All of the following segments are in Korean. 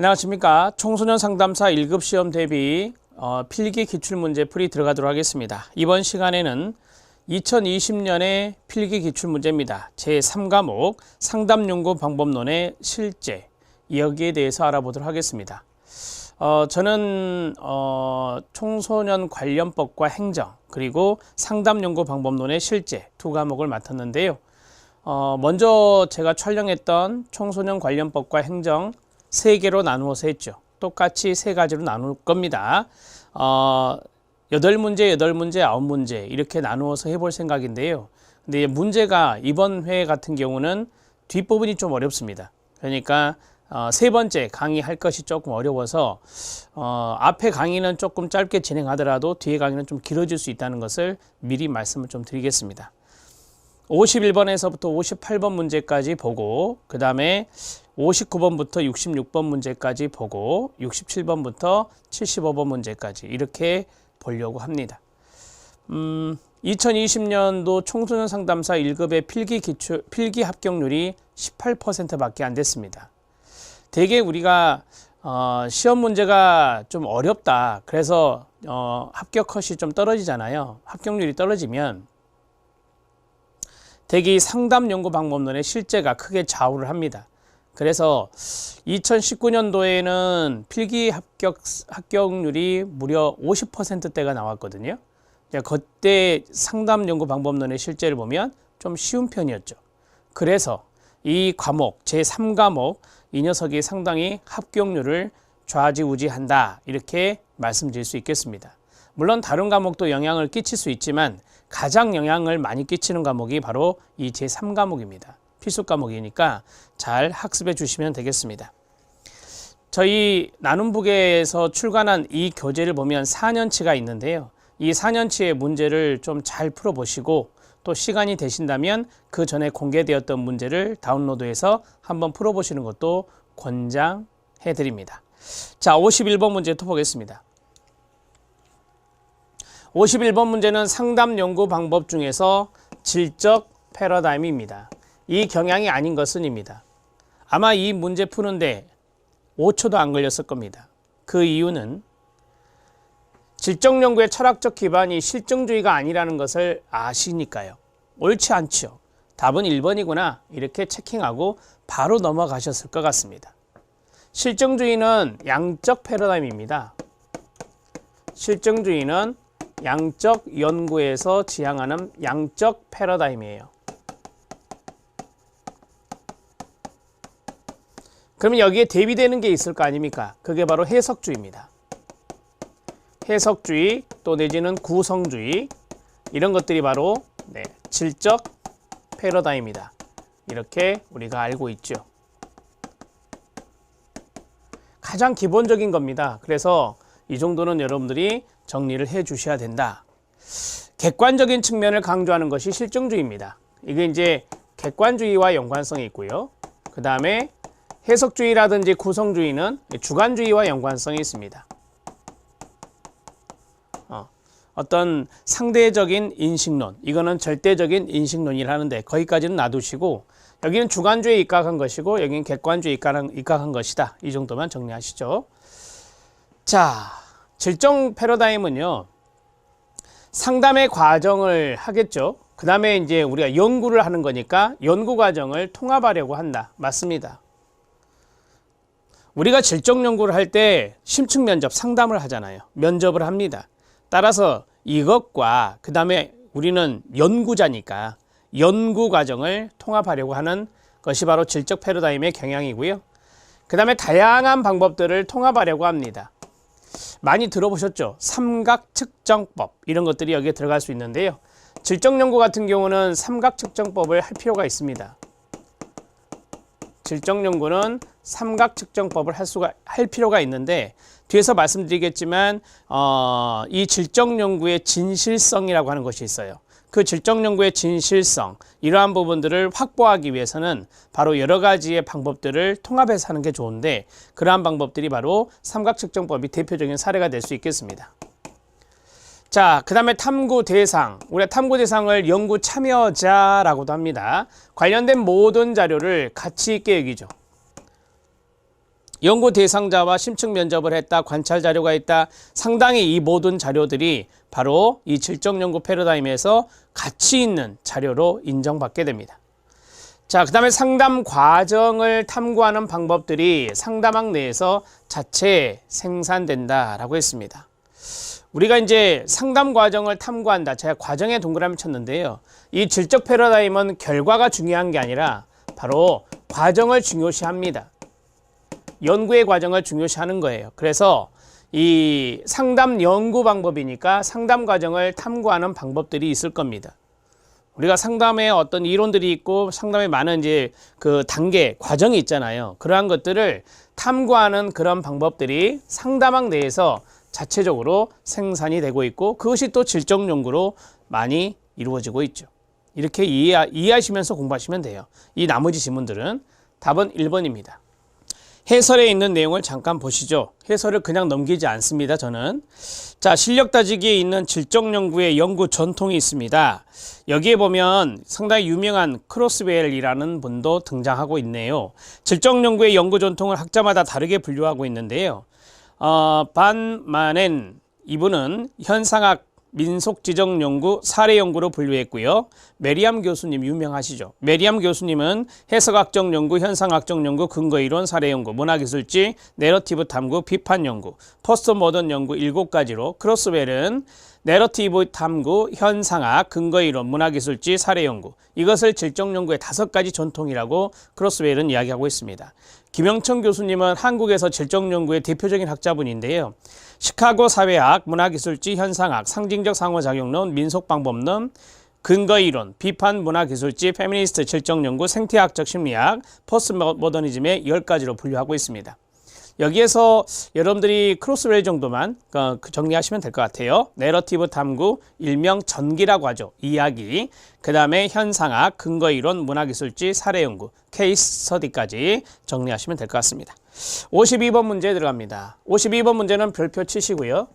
안녕하십니까. 청소년 상담사 1급 시험 대비 어, 필기 기출문제 풀이 들어가도록 하겠습니다. 이번 시간에는 2020년의 필기 기출문제입니다. 제3과목 상담연구 방법론의 실제 여기에 대해서 알아보도록 하겠습니다. 어, 저는 어, 청소년 관련법과 행정 그리고 상담연구 방법론의 실제 두 과목을 맡았는데요. 어, 먼저 제가 촬영했던 청소년 관련법과 행정 세 개로 나누어서 했죠. 똑같이 세 가지로 나눌 겁니다. 어, 여덟 문제, 여덟 문제, 아홉 문제 이렇게 나누어서 해볼 생각인데요. 근데 문제가 이번 회 같은 경우는 뒷부분이 좀 어렵습니다. 그러니까 어, 세 번째 강의할 것이 조금 어려워서 어, 앞에 강의는 조금 짧게 진행하더라도 뒤에 강의는 좀 길어질 수 있다는 것을 미리 말씀을 좀 드리겠습니다. 51번에서부터 58번 문제까지 보고 그 다음에 59번부터 66번 문제까지 보고 67번부터 75번 문제까지 이렇게 보려고 합니다. 음, 2020년도 청소년 상담사 1급의 필기 기출 필기 합격률이 18%밖에 안 됐습니다. 대개 우리가 어, 시험 문제가 좀 어렵다. 그래서 어, 합격 컷이 좀 떨어지잖아요. 합격률이 떨어지면 대개 상담 연구 방법론의 실제가 크게 좌우를 합니다. 그래서 2019년도에는 필기 합격 합격률이 무려 50%대가 나왔거든요. 그때 상담 연구 방법론의 실제를 보면 좀 쉬운 편이었죠. 그래서 이 과목 제 3과목 이 녀석이 상당히 합격률을 좌지우지한다 이렇게 말씀드릴 수 있겠습니다. 물론 다른 과목도 영향을 끼칠 수 있지만 가장 영향을 많이 끼치는 과목이 바로 이 제 3과목입니다. 필수 과목이니까 잘 학습해 주시면 되겠습니다. 저희 나눔북에서 출간한 이 교재를 보면 4년치가 있는데요. 이 4년치의 문제를 좀 잘 풀어보시고 또 시간이 되신다면 그 전에 공개되었던 문제를 다운로드해서 한번 풀어보시는 것도 권장해 드립니다. 자, 51번 문제 또 보겠습니다. 51번 문제는 상담 연구 방법 중에서 질적 패러다임입니다. 이 경향이 아닌 것은입니다. 아마 이 문제 푸는데 5초도 안 걸렸을 겁니다. 그 이유는 질적 연구의 철학적 기반이 실증주의가 아니라는 것을 아시니까요. 옳지 않죠. 답은 1번이구나. 이렇게 체킹하고 바로 넘어가셨을 것 같습니다. 실증주의는 양적 패러다임입니다. 실증주의는 양적 연구에서 지향하는 양적 패러다임이에요. 그러면 여기에 대비되는 게 있을 거 아닙니까? 그게 바로 해석주의입니다. 해석주의 또 내지는 구성주의 이런 것들이 바로 네, 질적 패러다임이다. 이렇게 우리가 알고 있죠. 가장 기본적인 겁니다. 그래서 이 정도는 여러분들이 정리를 해 주셔야 된다. 객관적인 측면을 강조하는 것이 실증주의입니다. 이게 이제 객관주의와 연관성이 있고요. 그 다음에 해석주의라든지 구성주의는 주관주의와 연관성이 있습니다. 어, 어떤 상대적인 인식론, 이거는 절대적인 인식론이라 하는데 거기까지는 놔두시고 여기는 주관주의에 입각한 것이고 여기는 객관주의에 입각한 것이다. 이 정도만 정리하시죠. 자, 질정 패러다임은요. 상담의 과정을 하겠죠. 그 다음에 이제 우리가 연구를 하는 거니까 연구 과정을 통합하려고 한다. 맞습니다. 우리가 질적 연구를 할 때 심층 면접 상담을 하잖아요. 면접을 합니다. 따라서 이것과 그 다음에 우리는 연구자니까 연구 과정을 통합하려고 하는 것이 바로 질적 패러다임의 경향이고요. 그 다음에 다양한 방법들을 통합하려고 합니다. 많이 들어보셨죠? 삼각 측정법 이런 것들이 여기에 들어갈 수 있는데요. 질적 연구 같은 경우는 삼각 측정법을 할 필요가 있습니다. 질적 연구는 삼각 측정법을 할 수가 할 필요가 있는데 뒤에서 말씀드리겠지만 어, 이 질적 연구의 진실성이라고 하는 것이 있어요. 그 질적 연구의 진실성 이러한 부분들을 확보하기 위해서는 바로 여러 가지의 방법들을 통합해서 하는 게 좋은데 그러한 방법들이 바로 삼각 측정법이 대표적인 사례가 될 수 있겠습니다. 자, 그 다음에 탐구 대상. 우리가 탐구 대상을 연구 참여자라고도 합니다. 관련된 모든 자료를 가치 있게 여기죠. 연구 대상자와 심층 면접을 했다, 관찰 자료가 있다. 상당히 이 모든 자료들이 바로 이 질적 연구 패러다임에서 가치 있는 자료로 인정받게 됩니다. 자, 그 다음에 상담 과정을 탐구하는 방법들이 상담학 내에서 자체 생산된다라고 했습니다. 우리가 이제 상담 과정을 탐구한다. 제가 과정에 동그라미 쳤는데요. 이 질적 패러다임은 결과가 중요한 게 아니라 바로 과정을 중요시합니다. 연구의 과정을 중요시하는 거예요. 그래서 이 상담 연구 방법이니까 상담 과정을 탐구하는 방법들이 있을 겁니다. 우리가 상담에 어떤 이론들이 있고 상담에 많은 이제 그 단계 과정이 있잖아요. 그러한 것들을 탐구하는 그런 방법들이 상담학 내에서 자체적으로 생산이 되고 있고 그것이 또 질적 연구로 많이 이루어지고 있죠. 이렇게 이해, 이해하시면서 공부하시면 돼요. 이 나머지 지문들은 답은 1번입니다. 해설에 있는 내용을 잠깐 보시죠. 해설을 그냥 넘기지 않습니다. 저는 자 실력 따지기에 있는 질적 연구의 연구 전통이 있습니다. 여기에 보면 상당히 유명한 크로스웰이라는 분도 등장하고 있네요. 질적 연구의 연구 전통을 학자마다 다르게 분류하고 있는데요. 어, 반만엔 이분은 현상학 민속 지정 연구, 사례 연구로 분류했고요. 메리암 교수님 유명하시죠. 메리암 교수님은 해석학적 연구, 현상학적 연구, 근거 이론, 사례 연구, 문화기술지, 내러티브 탐구, 비판 연구, 포스트 모던 연구 일곱 가지로 크로스웰은 내러티브 탐구, 현상학, 근거 이론, 문화기술지, 사례 연구 이것을 질적 연구의 다섯 가지 전통이라고 크로스웰은 이야기하고 있습니다. 김영천 교수님은 한국에서 질적 연구의 대표적인 학자분인데요. 시카고 사회학, 문화기술지, 현상학, 상징적 상호작용론, 민속방법론, 근거이론, 비판 문화기술지, 페미니스트 질적 연구, 생태학적 심리학, 포스트 모더니즘의 10가지로 분류하고 있습니다. 여기에서 여러분들이 크로스웰 정도만 어, 정리하시면 될 것 같아요. 내러티브 탐구, 일명 전기라고 하죠. 이야기. 그 다음에 현상학, 근거이론, 문화기술지, 사례연구, 케이스 스터디까지 정리하시면 될 것 같습니다. 52번 문제 들어갑니다. 52번 문제는 별표 치시고요.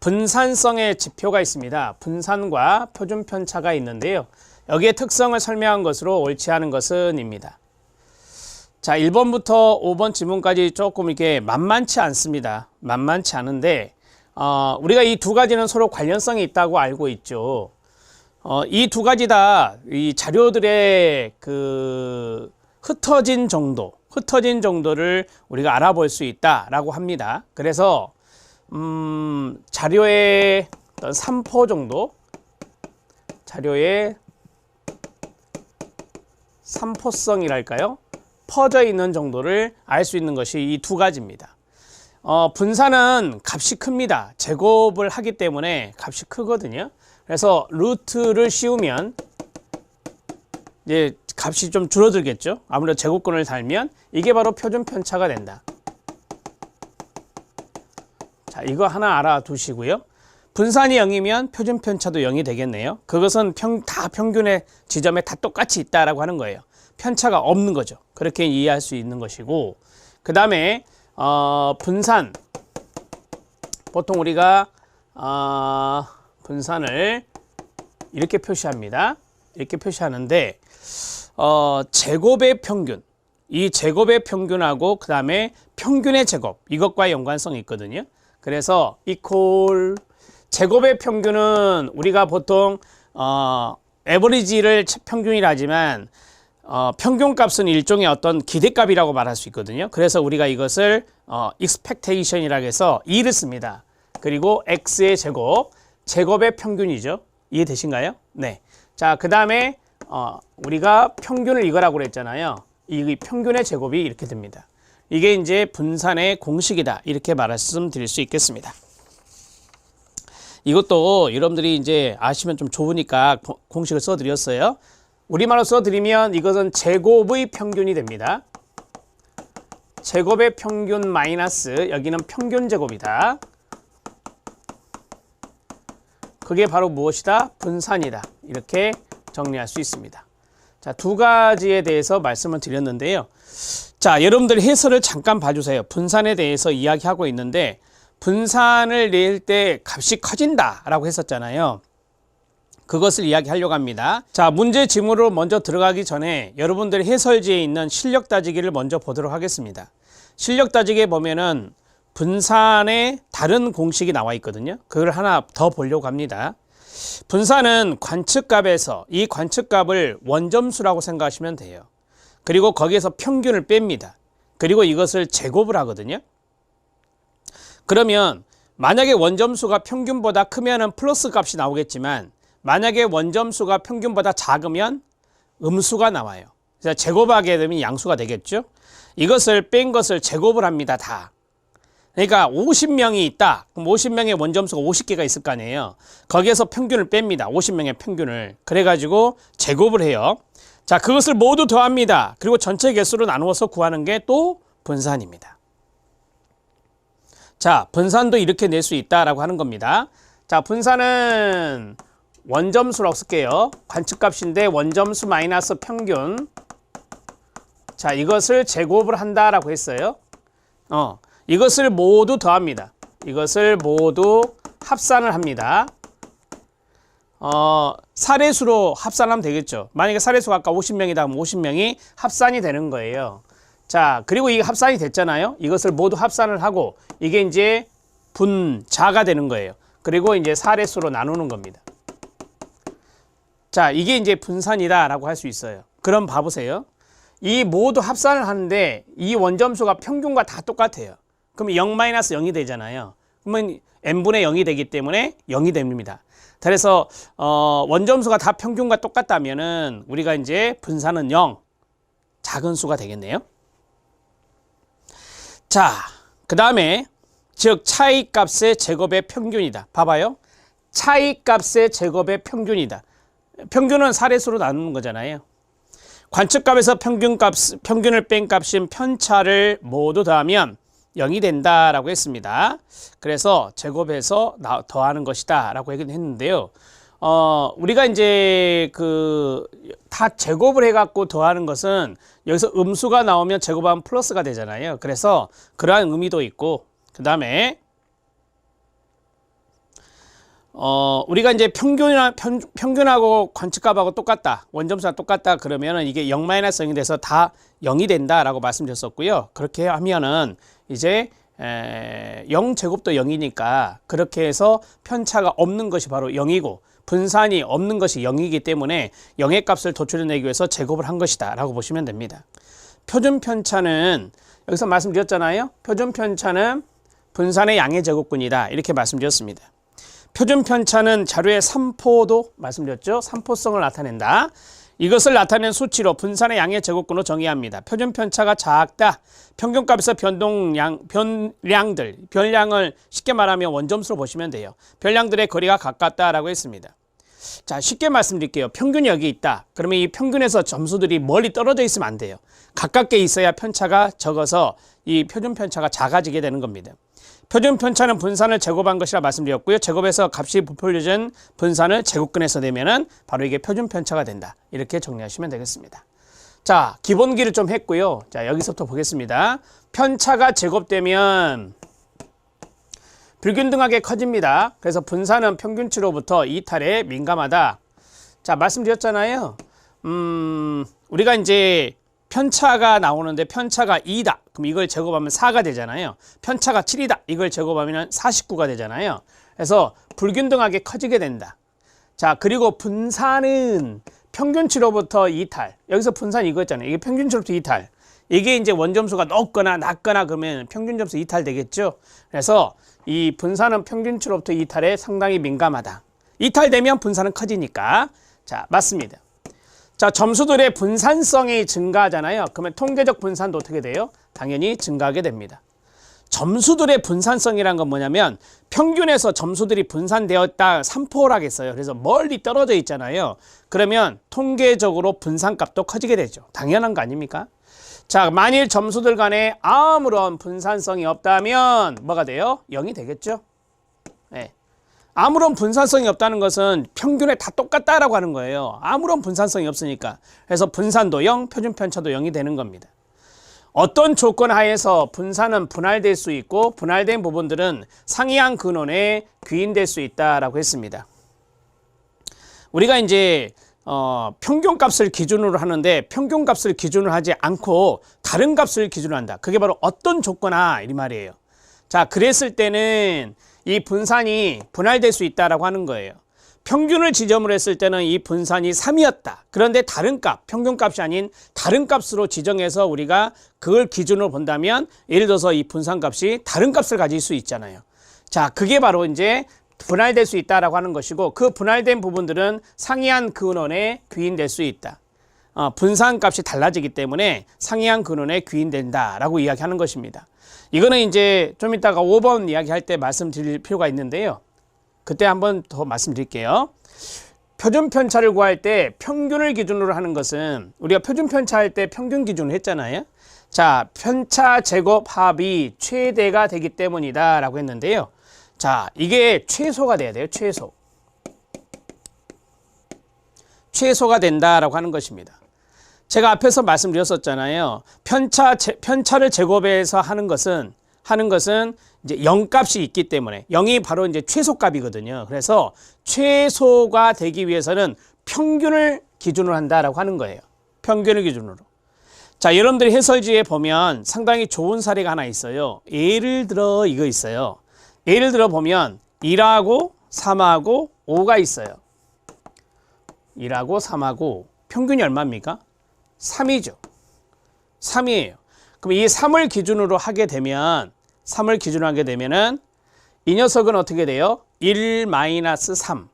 분산성의 지표가 있습니다. 분산과 표준 편차가 있는데요. 여기에 특성을 설명한 것으로 옳지 않은 것은입니다. 자, 1번부터 5번 지문까지 조금 이렇게 만만치 않습니다. 만만치 않은데, 어, 우리가 이 두 가지는 서로 관련성이 있다고 알고 있죠. 어, 이 두 가지 다 이 자료들의 그 흩어진 정도, 흩어진 정도를 우리가 알아볼 수 있다라고 합니다. 그래서, 음, 자료의 어떤 3포 정도, 자료의 3포성이랄까요? 퍼져 있는 정도를 알 수 있는 것이 이 두 가지입니다. 어, 분산은 값이 큽니다. 제곱을 하기 때문에 값이 크거든요. 그래서 루트를 씌우면 이제 값이 좀 줄어들겠죠. 아무래도 제곱근을 달면 이게 바로 표준 편차가 된다. 자, 이거 하나 알아두시고요. 분산이 0이면 표준 편차도 0이 되겠네요. 그것은 평, 다 평균의 지점에 다 똑같이 있다라고 하는 거예요. 편차가 없는 거죠. 그렇게 이해할 수 있는 것이고 그 다음에 어, 분산 보통 우리가 어, 분산을 이렇게 표시합니다. 이렇게 표시하는데 어, 제곱의 평균 이 제곱의 평균하고 그 다음에 평균의 제곱 이것과 연관성이 있거든요. 그래서 이퀄 제곱의 평균은 우리가 보통 어, 에버리지를 평균이라 하지만 어, 평균값은 일종의 어떤 기대값이라고 말할 수 있거든요. 그래서 우리가 이것을 어, expectation이라고 해서 2를 씁니다. 그리고 x의 제곱, 제곱의 평균이죠. 이해되신가요? 네. 자, 그 다음에 어, 우리가 평균을 이거라고 그랬잖아요. 이 평균의 제곱이 이렇게 됩니다. 이게 이제 분산의 공식이다. 이렇게 말씀드릴 수 있겠습니다. 이것도 여러분들이 이제 아시면 좀 좋으니까 공식을 써드렸어요. 우리말로 써드리면 이것은 제곱의 평균이 됩니다. 제곱의 평균 마이너스 여기는 평균 제곱이다. 그게 바로 무엇이다? 분산이다. 이렇게 정리할 수 있습니다. 자, 두 가지에 대해서 말씀을 드렸는데요. 자, 여러분들 해설을 잠깐 봐주세요. 분산에 대해서 이야기하고 있는데 분산을 낼 때 값이 커진다라고 했었잖아요. 그것을 이야기하려고 합니다. 자, 문제 지문으로 먼저 들어가기 전에 여러분들 해설지에 있는 실력 따지기를 먼저 보도록 하겠습니다. 실력 따지기에 보면은 분산의 다른 공식이 나와 있거든요. 그걸 하나 더 보려고 합니다. 분산은 관측값에서 이 관측값을 원점수라고 생각하시면 돼요. 그리고 거기에서 평균을 뺍니다. 그리고 이것을 제곱을 하거든요. 그러면 만약에 원점수가 평균보다 크면은 플러스 값이 나오겠지만 만약에 원점수가 평균보다 작으면 음수가 나와요. 그래서 제곱하게 되면 양수가 되겠죠. 이것을 뺀 것을 제곱을 합니다. 다. 그러니까 50명이 있다. 그럼 50명의 원점수가 50개가 있을 거 아니에요. 거기에서 평균을 뺍니다. 50명의 평균을. 그래가지고 제곱을 해요. 자, 그것을 모두 더합니다. 그리고 전체 개수로 나누어서 구하는 게 또 분산입니다. 자, 분산도 이렇게 낼 수 있다라고 하는 겁니다. 자, 분산은 원점수라고 쓸게요. 관측값인데 원점수 마이너스 평균. 자, 이것을 제곱을 한다라고 했어요. 어, 이것을 모두 더합니다. 이것을 모두 합산을 합니다. 어, 사례수로 합산하면 되겠죠. 만약에 사례수가 아까 50명이다 하면 50명이 합산이 되는 거예요. 자, 그리고 이게 합산이 됐잖아요. 이것을 모두 합산을 하고 이게 이제 분자가 되는 거예요. 그리고 이제 사례수로 나누는 겁니다. 자, 이게 이제 분산이다라고 할 수 있어요. 그럼 봐보세요. 이 모두 합산을 하는데 이 원점수가 평균과 다 똑같아요. 그럼 0-0이 되잖아요. 그러면 n분의 0이 되기 때문에 0이 됩니다. 그래서 어, 원점수가 다 평균과 똑같다면은 우리가 이제 분산은 0, 작은 수가 되겠네요. 자, 그 다음에 즉 차이값의 제곱의 평균이다. 봐봐요. 차이값의 제곱의 평균이다. 평균은 사례수로 나누는 거잖아요. 관측값에서 평균값, 평균을 뺀 값인 편차를 모두 더하면 0이 된다라고 했습니다. 그래서 제곱해서 나, 더하는 것이다 라고 했는데요. 어, 우리가 이제 그 다 제곱을 해갖고 더하는 것은 여기서 음수가 나오면 제곱하면 플러스가 되잖아요. 그래서 그러한 의미도 있고, 그 다음에 어, 우리가 이제 평균이나 평, 평균하고 관측값하고 똑같다. 원점수가 똑같다. 그러면은 이게 0-0이 돼서 다 0이 된다라고 말씀드렸었고요. 그렇게 하면은 이제 에, 0 제곱도 0이니까 그렇게 해서 편차가 없는 것이 바로 0이고 분산이 없는 것이 0이기 때문에 0의 값을 도출해내기 위해서 제곱을 한 것이다 라고 보시면 됩니다. 표준 편차는 여기서 말씀드렸잖아요. 표준 편차는 분산의 양의 제곱근이다 이렇게 말씀드렸습니다. 표준 편차는 자료의 3포도 말씀드렸죠. 3포성을 나타낸다. 이것을 나타낸 수치로 분산의 양의 제곱근으로 정의합니다. 표준 편차가 작다. 평균값에서 변동량, 변량들, 변량을 쉽게 말하면 원점수로 보시면 돼요. 변량들의 거리가 가깝다라고 했습니다. 자, 쉽게 말씀드릴게요. 평균이 여기 있다. 그러면 이 평균에서 점수들이 멀리 떨어져 있으면 안 돼요. 가깝게 있어야 편차가 적어서 이 표준 편차가 작아지게 되는 겁니다. 표준 편차는 분산을 제곱한 것이라 말씀드렸고요. 제곱해서 값이 부풀려진 분산을 제곱근에서 내면은 바로 이게 표준 편차가 된다. 이렇게 정리하시면 되겠습니다. 자, 기본기를 좀 했고요. 자, 여기서부터 보겠습니다. 편차가 제곱되면 불균등하게 커집니다. 그래서 분산은 평균치로부터 이탈에 민감하다. 자, 말씀드렸잖아요. 음, 우리가 이제 편차가 나오는데 편차가 2다. 그럼 이걸 제곱하면 4가 되잖아요. 편차가 7이다. 이걸 제곱하면 49가 되잖아요. 그래서 불균등하게 커지게 된다. 자, 그리고 분산은 평균치로부터 이탈. 여기서 분산 이거였잖아요. 이게 평균치로부터 이탈. 이게 이제 원점수가 높거나 낮거나 그러면 평균점수 이탈 되겠죠. 그래서 이 분산은 평균치로부터 이탈에 상당히 민감하다. 이탈되면 분산은 커지니까. 자, 맞습니다. 자, 점수들의 분산성이 증가하잖아요. 그러면 통계적 분산도 어떻게 돼요? 당연히 증가하게 됩니다. 점수들의 분산성이란 건 뭐냐면 평균에서 점수들이 분산되었다 3포라겠어요. 그래서 멀리 떨어져 있잖아요. 그러면 통계적으로 분산값도 커지게 되죠. 당연한 거 아닙니까? 자, 만일 점수들 간에 아무런 분산성이 없다면 뭐가 돼요? 0이 되겠죠? 네. 아무런 분산성이 없다는 것은 평균에 다 똑같다라고 하는 거예요. 아무런 분산성이 없으니까. 그래서 분산도 0, 표준 편차도 0이 되는 겁니다. 어떤 조건 하에서 분산은 분할될 수 있고 분할된 부분들은 상이한 근원에 귀인될 수 있다라고 했습니다. 우리가 이제 어, 평균값을 기준으로 하는데 평균값을 기준으로 하지 않고 다른 값을 기준으로 한다. 그게 바로 어떤 조건아 이 말이에요. 자, 그랬을 때는 이 분산이 분할될 수 있다라고 하는 거예요. 평균을 지점으로 했을 때는 이 분산이 3이었다. 그런데 다른 값, 평균값이 아닌 다른 값으로 지정해서 우리가 그걸 기준으로 본다면 예를 들어서 이 분산값이 다른 값을 가질 수 있잖아요. 자, 그게 바로 이제 분할될 수 있다라고 하는 것이고 그 분할된 부분들은 상이한 근원에 귀인될 수 있다. 어, 분산값이 달라지기 때문에 상이한 근원에 귀인된다라고 이야기하는 것입니다. 이거는 이제 좀 이따가 5번 이야기할 때 말씀드릴 필요가 있는데요. 그때 한번 더 말씀드릴게요. 표준 편차를 구할 때 평균을 기준으로 하는 것은 우리가 표준 편차할 때 평균 기준을 했잖아요. 자, 편차 제곱 합이 최대가 되기 때문이다 라고 했는데요. 자, 이게 최소가 돼야 돼요. 최소. 최소가 된다라고 하는 것입니다. 제가 앞에서 말씀드렸었잖아요. 편차 제, 편차를 제곱해서 하는 것은 하는 것은 이제 0값이 있기 때문에 0이 바로 이제 최소값이거든요. 그래서 최소가 되기 위해서는 평균을 기준으로 한다라고 하는 거예요. 평균을 기준으로. 자, 여러분들이 해설지에 보면 상당히 좋은 사례가 하나 있어요. 예를 들어 이거 있어요. 예를 들어 보면 1하고 3하고 5가 있어요. 1하고 3하고 평균이 얼마입니까? 3이죠. 3이에요. 그럼 이 3을 기준으로 하게 되면 3을 기준으로 하게 되면은 이 녀석은 어떻게 돼요? 1 마이너스 3.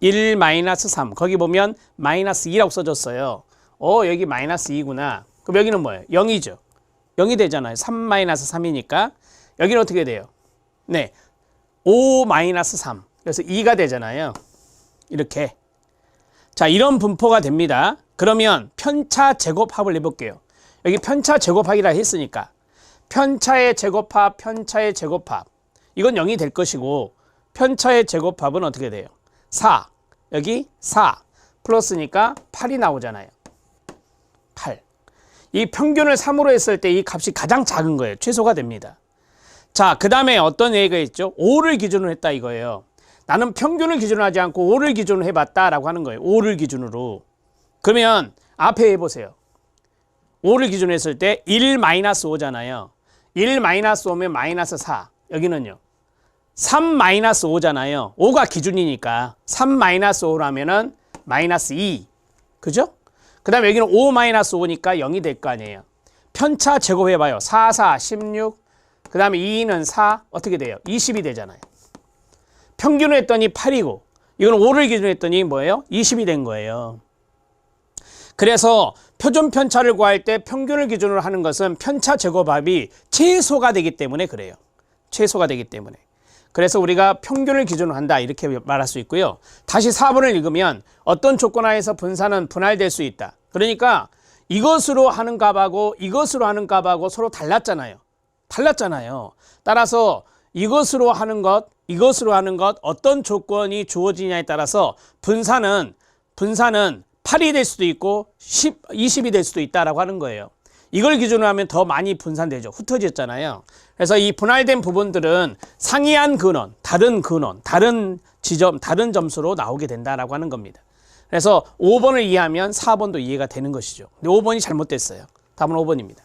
1 마이너스 3. 거기 보면 마이너스 2라고 써졌어요. 어, 여기 마이너스 2구나. 그럼 여기는 뭐예요? 0이죠. 0이 되잖아요. 3 마이너스 3이니까. 여기는 어떻게 돼요? 네. 5 마이너스 3. 그래서 2가 되잖아요. 이렇게. 자, 이런 분포가 됩니다. 그러면 편차 제곱합을 해볼게요. 여기 편차 제곱합이라 했으니까 편차의 제곱합, 편차의 제곱합. 이건 0이 될 것이고 편차의 제곱합은 어떻게 돼요? 4. 여기 4. 플러스니까 8이 나오잖아요. 8. 이 평균을 3으로 했을 때 이 값이 가장 작은 거예요. 최소가 됩니다. 자, 그 다음에 어떤 얘기가 있죠? 5를 기준으로 했다 이거예요. 나는 평균을 기준으로 하지 않고 5를 기준으로 해봤다라고 하는 거예요. 5를 기준으로. 그러면 앞에 해보세요. 5를 기준으로 했을 때 1 마이너스 5잖아요. 1 마이너스 5면 마이너스 4. 여기는요. 3 마이너스 5잖아요. 5가 기준이니까 3 마이너스 5라면은 마이너스 2. 그죠? 그 다음에 여기는 5 마이너스 5니까 0이 될 거 아니에요. 편차 제곱해봐요. 4, 4, 16. 그 다음에 2는 4. 어떻게 돼요? 20이 되잖아요. 평균을 했더니 8이고 이건 5를 기준으로 했더니 뭐예요? 20이 된 거예요. 그래서 표준 편차를 구할 때 평균을 기준으로 하는 것은 편차 제곱합이 최소가 되기 때문에 그래요. 최소가 되기 때문에. 그래서 우리가 평균을 기준으로 한다 이렇게 말할 수 있고요. 다시 4번을 읽으면 어떤 조건 하에서 분산은 분할될 수 있다. 그러니까 이것으로 하는 값하고 이것으로 하는 값하고 서로 달랐잖아요. 달랐잖아요. 따라서 이것으로 하는 것, 이것으로 하는 것 어떤 조건이 주어지냐에 따라서 분산은 분산은 8이 될 수도 있고 10, 20이 될 수도 있다라고 하는 거예요. 이걸 기준으로 하면 더 많이 분산되죠. 흩어졌잖아요. 그래서 이 분할된 부분들은 상이한 근원, 다른 근원, 다른 지점, 다른 점수로 나오게 된다라고 하는 겁니다. 그래서 5번을 이해하면 4번도 이해가 되는 것이죠. 근데 5번이 잘못됐어요. 답은 5번입니다.